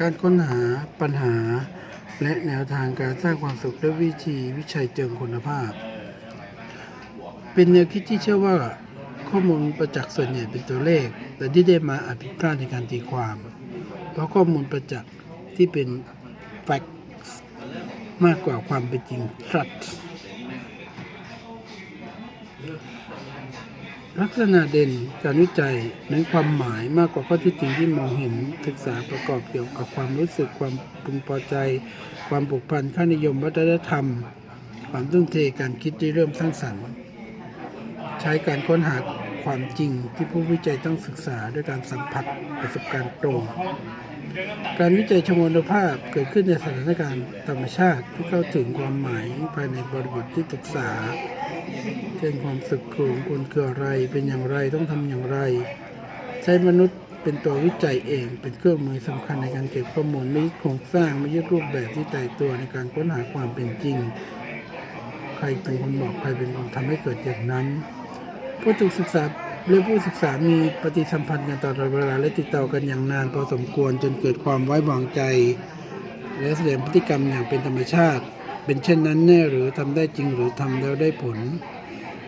การค้นหาปัญหา และแนวทางการสร้างความสุขด้วยวิธีวิชัยเจิงคุณภาพ เป็นแนวคิดที่เชื่อว่าข้อมูลประจักษ์ส่วนใหญ่เป็นตัวเลข แต่ที่ได้มาอภิปรายในการตีความ เพราะข้อมูลประจักษ์ที่เป็น facts มากกว่าความเป็นจริง truth ลักษณะเด่นการวิจัยในความหมายมากกว่าข้อเที่จริงที่มองเห็นศึกษาประกอบเกี่ยวกับความรู้สึกความพึงพอใจ ความผูกพันค่านิยมวัฒนธรรม ความทุ่มเทการคิดที่เริ่มสร้างสรรค์ ใช้การค้นหาความจริงที่ผู้วิจัยต้องศึกษาด้วยการสัมผัสประสบการณ์ตรง การวิจัยชมวลภาพเกิดขึ้นในสถานการณ์ธรรมชาติที่เข้าถึงความหมายภายในบริบทที่ศึกษา เช่นความสึกของคนคืออะไรเป็นอย่างไรต้องทำอย่างไร ใช้มนุษย์เป็นตัววิจัยเองเป็นเครื่องมือสำคัญในการเก็บข้อมูลไม่ยึดโครงสร้างไม่ยึดรูปแบบที่ตายตัวในการค้นหาความเป็นจริง ใครเป็นคนบอกใครเป็นคนทำให้เกิดอย่างนั้นผู้ถูกศึกษา และผู้ศึกษามีปฏิสัมพันธ์กันตลอดเวลาและติดต่อกันอย่างนานพอสมควรจนเกิดความไว้วางใจ และแสดงพฤติกรรมอย่างเป็นธรรมชาติ เป็นเช่นนั้นแน่หรือทำได้จริงหรือทำแล้วได้ผล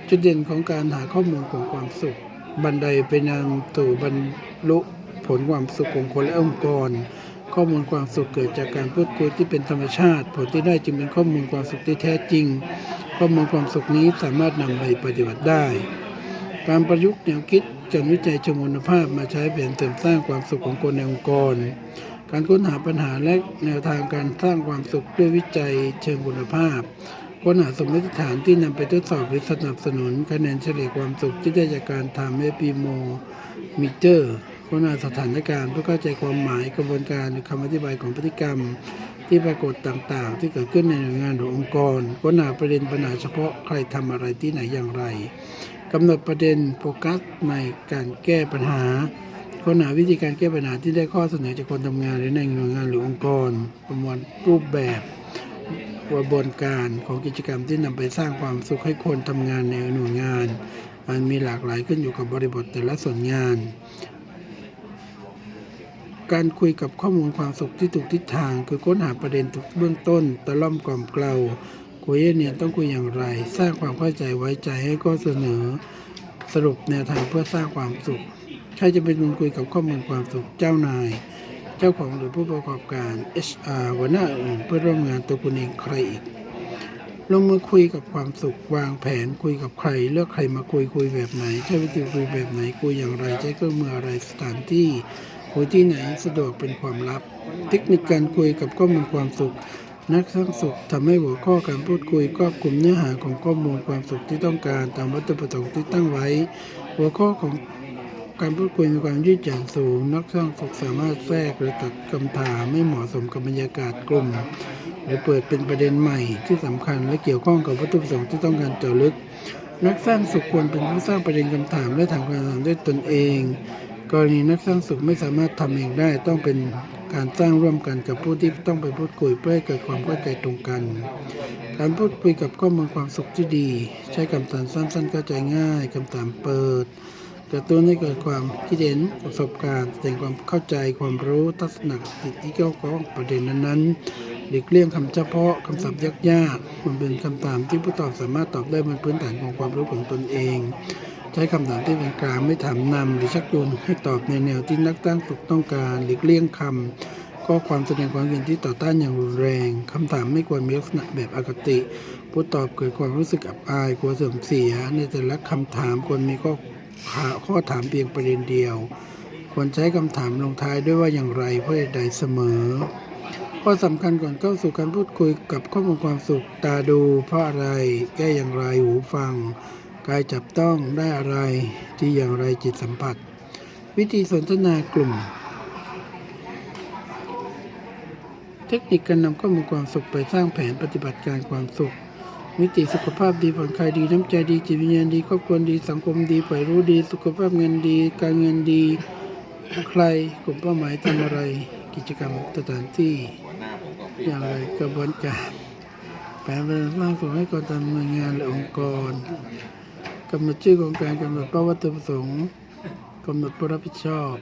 จุดเด่นของการหาข้อมูลของความสุข บันไดไปนำสู่บรรลุผลความสุขของคนและองค์กร ข้อมูลความสุขเกิดจากการพูดคุยที่เป็นธรรมชาติ ผลที่ได้จึงเป็นข้อมูลความสุขที่แท้จริง ข้อมูลความสุขนี้สามารถนำไปปฏิบัติได้ การประยุกต์แนวคิดการวิจัยเชิงคุณภาพมาใช้แผนเสริมสร้างความสุขของคนในองค์กร การค้นหาปัญหาและแนวทางการสร้างความสุขด้วยวิจัยเชิงคุณภาพค้นหาสมมติฐานที่นำไปทดสอบหรือสนับสนุนคะแนนเฉลี่ยความสุขที่ได้จากการทำเอพีโมมิเตอร์ค้นหาสถานการณ์เพื่อเข้าใจความหมายกระบวนการหรือคำอธิบายของพฤติกรรมที่ปรากฏต่างๆ ที่เกิดขึ้นในหน่วยงานหรือองค์กรค้นหาประเด็นปัญหาเฉพาะใครทำอะไรที่ไหนอย่างไร กำหนดประเด็นโฟกัสในการแก้ปัญหา ค้นหาวิธีการแก้ปัญหาที่ได้ข้อเสนอจากคนทำงานหรือในหน่วยงานหรือองค์กร ประมวลรูปแบบกระบวนการของกิจกรรมที่นำไปสร้างความสุขให้คนทำงานในหน่วยงาน มันมีหลากหลายขึ้นอยู่กับบริบทแต่ละส่วนงาน การคุยกับข้อมูลความสุขที่ถูกทิศทาง คือค้นหาประเด็นเบื้องต้นตะล่อมกล่อมเกลา คุยเนี่ยต้องคุยอย่างไร สร้างความเข้าใจไว้ใจให้ข้อเสนอสรุปแนวทางเพื่อสร้างความสุขใครจะเป็นคนคุยกับข้อมูลความสุขเจ้านาย เจ้าของหรือผู้ประกอบการ HR หัวหน้าอื่นเพื่อร่วมงานตัวคุณเองใครอีกลงมือคุยกับความสุขวางแผนคุยกับใคร เลือกใครมาคุยคุยแบบไหน ใช้วิธีคุยแบบไหนคุยอย่างไร ใช้เครื่องมืออะไรสถานที่คุยที่ไหนสะดวกเป็นความลับ เทคนิคการคุยกับข้อมูลความสุข นักสร้างสุขทำให้หัวข้อการพูดคุยครอบคลุมเนื้อหาของข้อมูลความสุขที่ต้องการตามวัตถุประสงค์ที่ตั้งไว้ หัวข้อของการพูดคุยมีความยืดหยุ่นสูง นักสร้างสุขสามารถแทรกหรือตัดคำถามไม่เหมาะสมกับบรรยากาศกลุ่มหรือเปิดเป็นประเด็นใหม่ที่สำคัญและเกี่ยวข้องกับวัตถุประสงค์ที่ต้องการเจาะลึก นักสร้างสุขควรเป็นผู้สร้างประเด็นคำถามและถามคำถามด้วยตนเอง กรณีนักสร้างสุขไม่สามารถทำเองได้ต้องเป็น การสร้างร่วมกันกับผู้ที่ต้องไปพูดคุยเพื่อให้เกิดความเข้าใจตรงกัน การพูดคุยกับข้อมูลความสุขที่ดี ใช้คำถามสั้นๆเข้าใจง่ายคำถามเปิดกระตุ้นให้เกิดความคิดเห็นประสบการณ์แสดงความเข้าใจความรู้ทัศนคติที่เกี่ยวข้องประเด็นนั้นๆหลีกเลี่ยงคำเฉพาะคำศัพท์ยากๆมันเป็นคำถามที่ผู้ตอบสามารถตอบได้บนพื้นฐานของความรู้ของตนเอง ใช้คำถามที่เป็นกลางไม่ถามนำหรือชักจูงให้ตอบในแนวที่นักตั้งสุขต้องการหลีกเลี่ยงคำข้อความแสดงความเห็นที่ต่อต้านอย่างรุนแรงคำถามไม่ควรมีลักษณะแบบอคติ ผู้ตอบเกิดความรู้สึกอับอายกลัวเสื่อมเสีย ในแต่ละคำถามควรมีข้อข้อถามเพียงประเด็นเดียว ควรใช้คำถามลงท้ายด้วยว่าอย่างไรเพื่อใดเสมอข้อสำคัญก่อนเข้าสู่การพูดคุยกับข้อมูลความสุขตาดูเพราะอะไรแก้อย่างไรหูฟัง กายจับต้องได้อะไรที่อย่างไรจิตสัมผัส วิธีสนทนากลุ่ม เทคนิคการนำข้อมูลความสุขไปสร้างแผนปฏิบัติการความสุขมิติสุขภาพดีผ่อนคลายดีน้ำใจดีจิตวิญญาณดีครอบครัวดีสังคมดีฝ่ายรู้ดี สุขภาพเงินดี การเงินดี ใครกลุ่มเป้าหมายทำอะไร กิจกรรมสถานที่ อย่างไรกระบวนการแผนเป็นสร้างส่งให้กอนทำงานและองค์กร กำหนดชื่อของการกำหนดเป้าวัตถุประสงค์กำหนดผู้รับผิดชอบ